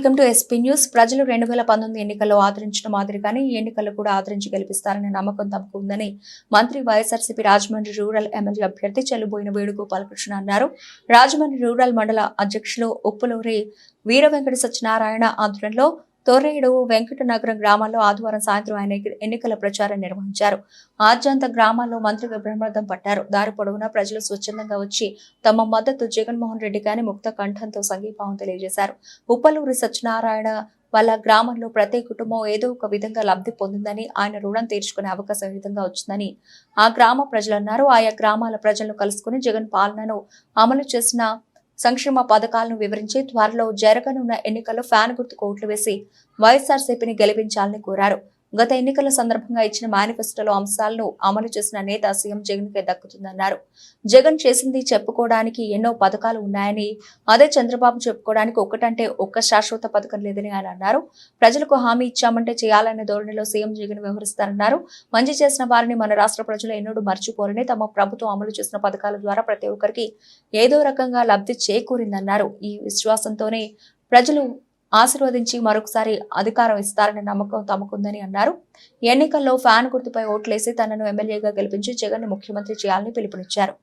Welcome to SP news. ప్రజలు రెండు వేల పంతొమ్మిది ఎన్నికల్లో ఆదరించిన మాదిరిగానే ఈ ఎన్నికల్లో కూడా ఆదరించి గెలిపిస్తారనే నమ్మకం తమకు ఉందని మంత్రి వైఎస్ఆర్సీపీ రాజమండ్రి రూరల్ ఎమ్మెల్యే అభ్యర్థి చెల్లుబోయిన వేణుగోపాలకృష్ణ అన్నారు. రాజమండ్రి రూరల్ మండల అధ్యక్షులు ఉప్పులూరి వీర వెంకట సత్యనారాయణ ఆధ్వర్యంలో తొర్రేడు వెంకటనగరం గ్రామాల్లో ఆదివారం సాయంత్రం ఆయన ఎన్నికల ప్రచారం నిర్వహించారు. ఆద్యంత గ్రామాల్లో మంత్రికి బ్రహ్మర్థం పట్టారు. దారి పొడవునా ప్రజలు స్వచ్ఛందంగా వచ్చి తమ మద్దతు జగన్మోహన్ రెడ్డి గాని ముక్త కంఠంతో సంఘీభావం తెలియజేశారు. ఉప్పలూరి సత్యనారాయణ వాళ్ళ గ్రామంలో ప్రతి కుటుంబం ఏదో ఒక విధంగా లబ్ధి పొందిందని ఆయన రుణం తీర్చుకునే అవకాశం విధంగా వచ్చిందని ఆ గ్రామ ప్రజలు అన్నారు. ఆయా గ్రామాల ప్రజలను కలుసుకుని జగన్ పాలనను అమలు చేసిన సంక్షేమ పథకాలను వివరించి త్వరలో జరగనున్న ఎన్నికల్లో ఫ్యాన్ గుర్తుకు ఓట్లు వేసి వైఎస్ఆర్సీపీని గెలిపించాలని కోరారు. గత ఎన్నికల సందర్భంగా ఇచ్చిన మేనిఫెస్టోలో అంశాలను అమలు చేసిన నేత సీఎం జగన్ కే దక్కుతుందన్నారు. జగన్ చేసింది చెప్పుకోవడానికి ఎన్నో పథకాలు ఉన్నాయని అదే చంద్రబాబు చెప్పుకోవడానికి ఒక్కటంటే ఒక్క శాశ్వత పథకం లేదని ఆయన అన్నారు. ప్రజలకు హామీ ఇచ్చామంటే చేయాలనే ధోరణిలో సీఎం జగన్ వ్యవహరిస్తారన్నారు. మంచి చేసిన వారిని మన రాష్ట్ర ప్రజలు ఎన్నడూ మర్చిపోరని తమ ప్రభుత్వం అమలు చేసిన పథకాల ద్వారా ప్రతి ఒక్కరికి ఏదో రకంగా లబ్ధి చేకూరిందన్నారు. ఈ విశ్వాసంతోనే ప్రజలు ఆశీర్వదించి మరొకసారి అధికారం ఇస్తారనే నమ్మకం తమకుందని అన్నారు. ఎన్నికల్లో ఫ్యాన్ గుర్తుపై ఓట్లేసి తనను ఎమ్మెల్యేగా గెలిపించి జగన్ ముఖ్యమంత్రి చేయాలని పిలుపునిచ్చారు.